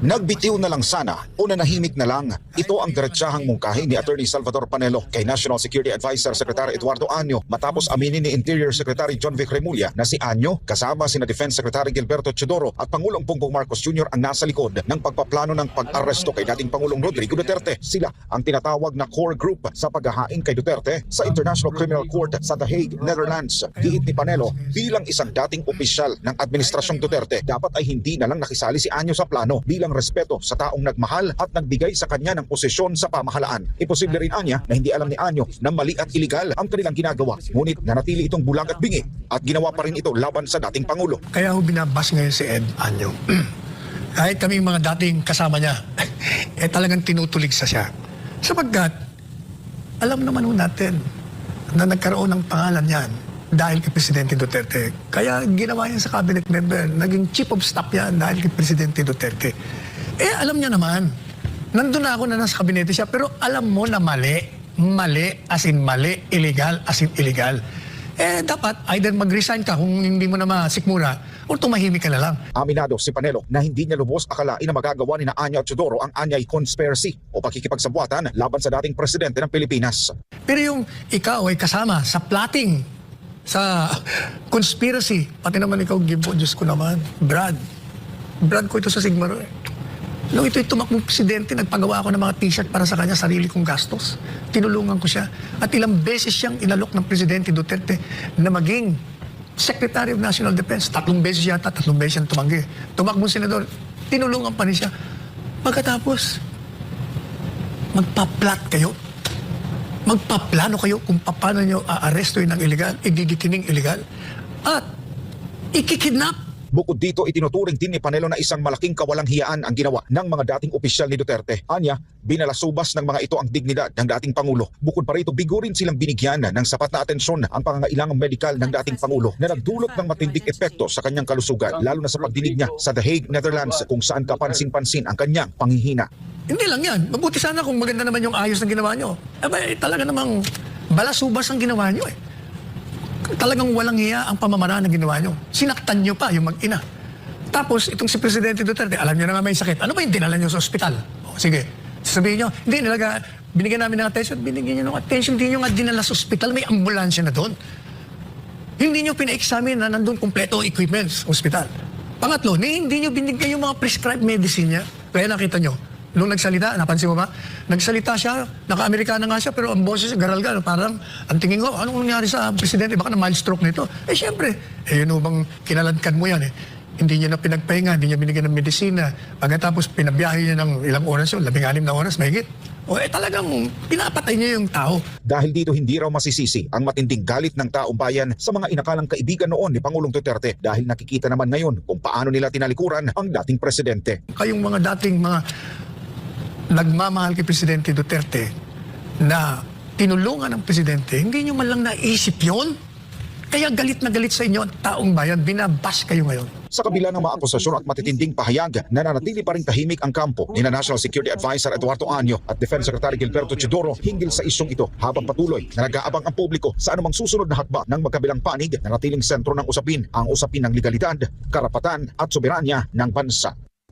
Nagbitiw na lang sana o nanahimik na lang. Ito ang diretsahang mungkahi ni Attorney Salvador Panelo kay National Security Advisor Secretary Eduardo Anyo matapos aminin ni Interior Secretary John Vic Remulla na si Anyo kasama sina Defense Secretary Gilberto Chodoro at Pangulong Bongbong Marcos Jr. ang nasa likod ng pagpaplano ng pag-aresto kay dating Pangulong Rodrigo Duterte. Sila ang tinatawag na core group sa paghahain kay Duterte sa International Criminal Court sa The Hague, Netherlands. Giit ni Panelo bilang isang dating opisyal ng Administrasyong Duterte dapat ay hindi na lang nakisali si Anyo sa plano bilang respeto sa taong nagmahal at nagbigay sa kanya ng posisyon sa pamahalaan. Imposible rin anya na hindi alam ni Anyo na mali at iligal ang kanilang ginagawa. Ngunit nanatili itong bulag at bingi at ginawa pa rin ito laban sa dating Pangulo. Kaya ho binabas ngayon si Ed Anyo. Kahit kami mga dating kasama niya, eh talagang tinutulig sa siya. Sapagkat, alam naman ho natin na nagkaroon ng pangalan yan dahil kay Presidente Duterte. Kaya ginawa yan sa cabinet member, naging chief of staff yan dahil kay Presidente Duterte. Eh alam niya naman, nandun na ako na nasa kabinete siya, pero alam mo na mali, mali as in mali, illegal as in illegal. Eh dapat either mag-resign ka kung hindi mo na masikmura o tumahimik ka na lang. Aminado si Panelo na hindi niya lubos akalain na magagawa ni na Anya at Chodoro ang Anyay conspiracy o pakikipagsabuatan laban sa dating presidente ng Pilipinas. Pero yung ikaw ay kasama sa plotting, sa conspiracy, pati naman ikaw, Gibo, Diyos ko naman, Brad. Brad ko ito sa Sigmaro eh. Nung ito'y tumakbong presidente, nagpagawa ako ng mga t-shirt para sa kanya, sarili kong gastos. Tinulungan ko siya. At ilang beses siyang inalok ng Presidente Duterte na maging Secretary of National Defense. Tatlong beses yata, tatlong beses siyang tumanggi. Tumakbong senador, tinulungan pa rin siya. Pagkatapos, magpa-plot kayo magpaplano kayo kung paano nyo aarestoin ng illegal, igigitining illegal, at ikikidnap. Bukod dito, itinuturing din ni Panelo na isang malaking kawalang hiyaan ang ginawa ng mga dating opisyal ni Duterte. Anya, binalasubas ng mga ito ang dignidad ng dating Pangulo. Bukod pa rito, bigurin silang binigyan ng sapat na atensyon ang pangangailangang medikal ng dating Pangulo na nagdulot ng matinding epekto sa kanyang kalusugan, lalo na sa pagdinig niya sa The Hague, Netherlands, kung saan kapansin-pansin ang kanyang panghihina. Hindi lang yan. Mabuti sana kung maganda naman yung ayos na ginawa nyo. Eh, ba, eh, talaga namang balasubas ang ginawa nyo eh. Talagang walang hiya ang pamamaraan na ginawa nyo. Sinaktan nyo pa yung mag-ina. Tapos, itong si Presidente Duterte, alam nyo na nga may sakit. Ano ba yung dinala nyo sa ospital? O, sige, sabihin nyo, hindi nalaga, binigyan namin ng attention, binigyan nyo ng attention, hindi nyo nga dinala sa ospital, may ambulansya na doon. Hindi nyo pina-examine na nandun kompleto equipments, ospital. Pangatlo, ni hindi nyo binigay yung mga prescribed medicine niya. Kaya nakita nyo, nung nagsalita, napansin mo ba? Nagsalita siya, naka-Amerikana nga siya, pero ang boses garalgal, parang, ang tingin ko, anong nangyari sa presidente? Baka na mild stroke nito. Eh, syempre, eh, yun bang kinaladkan mo yan eh. Hindi niya na pinagpahinga, hindi niya binigyan ng medisina. Pagkatapos, pinabiyahe niya ng ilang oras yun, labing-anim na oras, mahigit. O eh, talagang pinapatay niya yung tao. Dahil dito hindi raw masisisi ang matinding galit ng taong bayan sa mga inakalang kaibigan noon ni Pangulong Duterte dahil nakikita naman ngayon kung paano nila tinalikuran ang dating presidente. kayong mga dating mga nagmamahal kay Presidente Duterte na tinulungan ng Presidente, hindi nyo man lang naisip yon. Kaya galit na galit sa inyo ang taong bayan, binabas kayo ngayon. Sa kabila ng mga akusasyon at matitinding pahayag, nananatili pa rin tahimik ang kampo ni na National Security Advisor Eduardo Anyo at Defense Secretary Gilberto Chodoro hinggil sa isyong ito habang patuloy na nag-aabang ang publiko sa anumang susunod na hakba ng magkabilang panig na natiling sentro ng usapin ang usapin ng legalidad, karapatan at soberanya ng bansa.